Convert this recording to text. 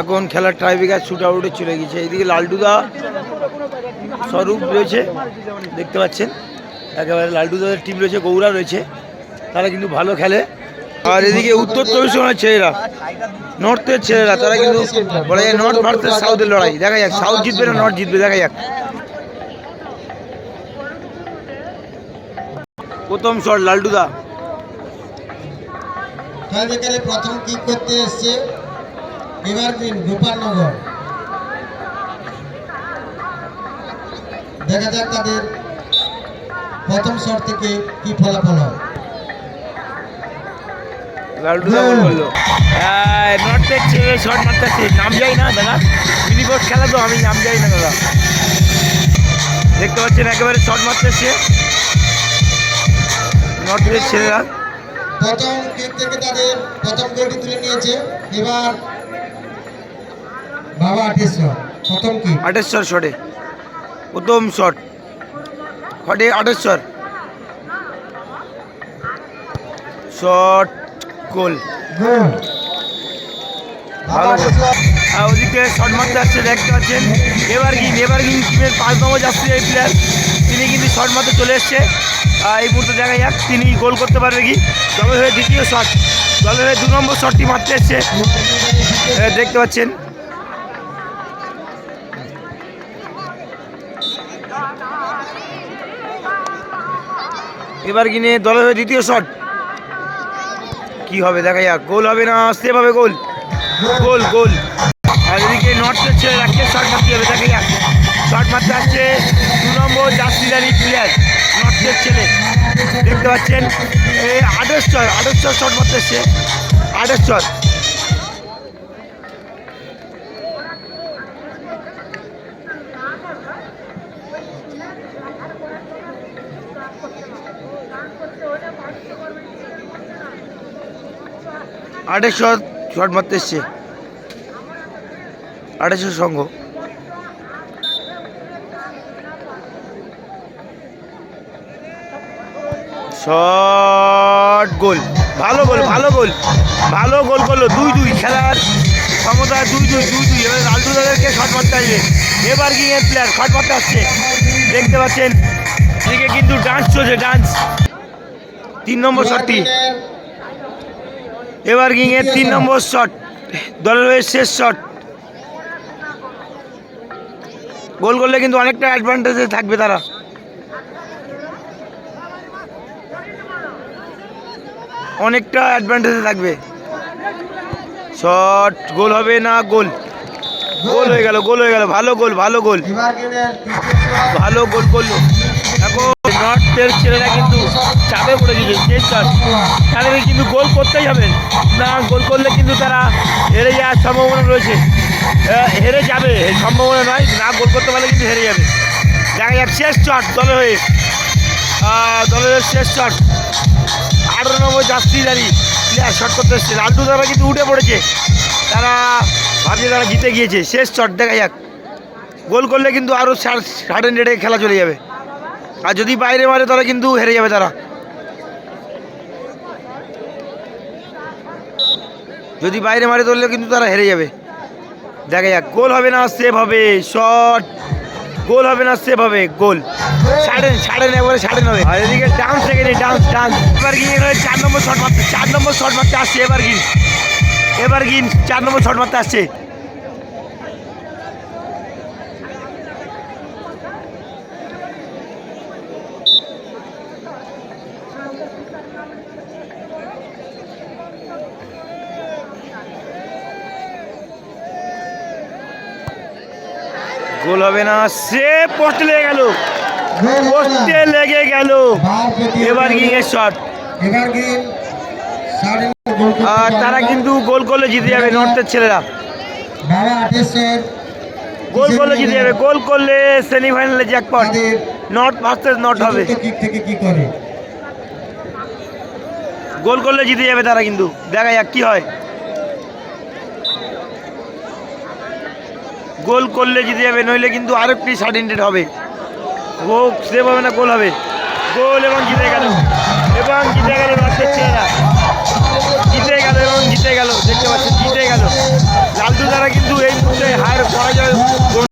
এখন খেলার ট্রাইবিকার শুট আউটে চলে গেছে। এইদিকে লালটুদা স্বরূপ রয়েছে, দেখতে পাচ্ছেন। একেবারে লালটুদাদের টিম রয়েছে গৌরা রয়েছে। তারা কিন্তু ভালো খেলে। আর এদিকে উত্তর চব্বিশ পরগনার ছেলেরা নর্থের ছেলেরা, তারা কিন্তু বলা নর্থ ভারতের সাউথের লড়াই। দেখা যাক সাউথ জিতবে না নর্থ জিতবে, দেখা যাক। প্রথম শট টাইব্রেকারে প্রথম কিক করতে এসছে। এভারগ্রিন গোপালনগর। দেখা যাক তাদের প্রথম শট থেকে কি ফলাফল হয়। শট নাম যাই না দাদা। খেলা তো আমি নাম যাই না দাদা। দেখতে পাচ্ছেন একেবারে শট ছেলেরা প্রথম থেকে তাদের প্রথম গোলটি তুলে নিয়েছে। এবার বাবা আটেশ্বর প্রথম কিক আটেশ্বর শটে প্রথম শট শটে আটেশ্বর। Shot goal. গোল। ভালো আর ওদিকে শট মারতে আসছে দেখতে পাচ্ছেন এবার গিন এবার গিন টিমের পাঁচ নম্বর যাত্রী এই প্লেয়ার তিনি কিন্তু শট মারতে চলে এসছে। এই মুহূর্তে দেখা যাক তিনি গোল করতে পারবে কি? দলের হয়ে দ্বিতীয় শট। দলের হয়ে দু নম্বর শটটি মারতে এসছে। দেখতে পাচ্ছেন। এবার কিনে দলের হয়ে দ্বিতীয় শট। কি হবে দেখা যাক। গোল হবে না সেভ হবে গোল। গোল গোল। আর এদিকে নর্থের ছেলে রাখছে শর্ট মারতে হবে, দেখে যাক। শর্ট মারতে আসছে দু নম্বর জার্সিদারি প্লেয়ার নর্থের ছেলে। দেখতে পাচ্ছেন এই আটেশ্বর আটেশ্বর শর্ট মারতে এসছে। আটেশ্বর আটেশ্বর শর্ট মারতে এসছে। আড়াইশো সঙ্গ। Shot, goal. ভালো গোল ভালো গোল। ভালো গোল করল দুই দুই খেলার ক্ষমতা, দুই দুই দুই দুই। এবার লালটু দাদেরকে শট মারতে আসবে। এবার কি প্লেয়ার শট মারতে আসছে। দেখতে পাচ্ছেন, এদিকে কিন্তু ডান্স চলছে ডান্স তিন নম্বর শটটি। এবার কিং এর তিন নম্বর শট, দলের শেষ শট। গোল করলে কিন্তু অনেকটা অ্যাডভান্টেজে থাকবে তারা। অনেকটা অ্যাডভান্টেজে থাকবে। শট, গোল হবে না, গোল। গোল হয়ে গেল, গোল হয়ে গেল, ভালো গোল ভালো গোল। ভালো গোল করল। এখন নর্থের ছেলেরা কিন্তু চাপে পড়ে গেছে শেষ শট তাদের কিন্তু গোল করতেই হবে। না, গোল করলে কিন্তু তারা হেরে যাওয়ার সম্ভাবনা রয়েছে। হেরে যাবে, সম্ভাবনা নয়। না গোল করতে পারলে কিন্তু হেরে যাবে। দেখা যাক, শেষ চট দলের হয়ে। দলের শেষ চট। আঠারো নম্বর যাত্রীদারি প্লেয়ার শট করতে এসছে। লাল্টু তারা কিন্তু উঠে পড়েছে। তারা ভাবছে তারা জিতে গিয়েছে। শেষ চট, দেখা যাক। গোল করলে কিন্তু আরও সার্টেন রেটে খেলা চলে যাবে। আর যদি বাইরে মারে, তাহলে কিন্তু হেরে যাবে তারা। যদি বাইরে মারে, তাহলে কিন্তু তারা হেরে যাবে। দেখা যাক, গোল হবে না সেভ হবে। শট গোল হবে না সেভ হবে। গোল। সাড়েন সাড়েন একবারে সাড়েন হবে আর এদিকে ডান্স থেকে নেই ডান্স ডান্স এবার গিয়ে চার নম্বর শট মারতে, চার নম্বর শট মারতে আসছে, এবার গিন এবার গিন চার নম্বর শট মারতে আসছে। গোল হবে না সে পোস্টে লেগে গেল। পোস্টে লেগে গেল। এবার গিংয়ের শট আর তারা কিন্তু গোল করলে জিতে যাবে নর্থের ছেলেরা। গোল করলে জিতে যাবে। গোল? করলে সেমিফাইনালে জ্যাকপট নর্থ ভার্সেস নর্থ হবে। গোল করলে জিতে যাবে তারা কিন্তু। দেখা যাক কি হয়। গোল করলে জিতে যাবে, নইলে কিন্তু আরেকটি সার্টিনটেড হবে। সেভ হবে না গোল হবে। গোল এবং জিতে গেল।